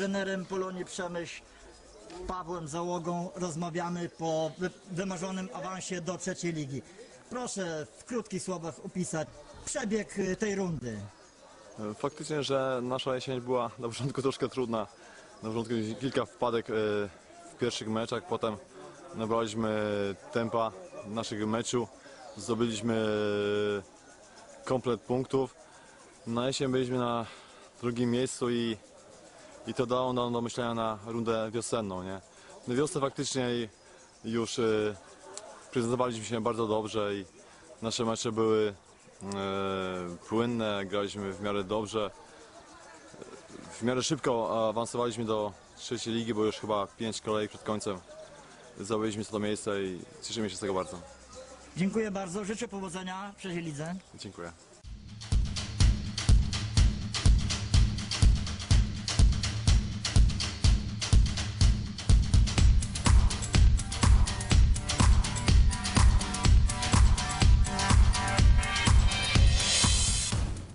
trenerem Polonii Przemyśl Pawłem Załogą rozmawiamy po wy- wymarzonym awansie do trzeciej ligi. Proszę w krótkich słowach opisać przebieg y, tej rundy. Faktycznie, że nasza jesień była na początku troszkę trudna. Na początku kilka wpadek e, w pierwszych meczach, potem nabraliśmy tempa naszych meczu, zdobyliśmy komplet punktów. Na jesień byliśmy na drugim miejscu i, i to dało nam do myślenia na rundę wiosenną. Nie? Na wiosnę faktycznie już e, prezentowaliśmy się bardzo dobrze i nasze mecze były e, płynne, graliśmy w miarę dobrze. W miarę szybko awansowaliśmy do trzeciej ligi, bo już chyba pięć kolejek przed końcem zdobyliśmy to miejsce i cieszymy się z tego bardzo. Dziękuję bardzo, życzę powodzenia w trzeciej lidze. Dziękuję.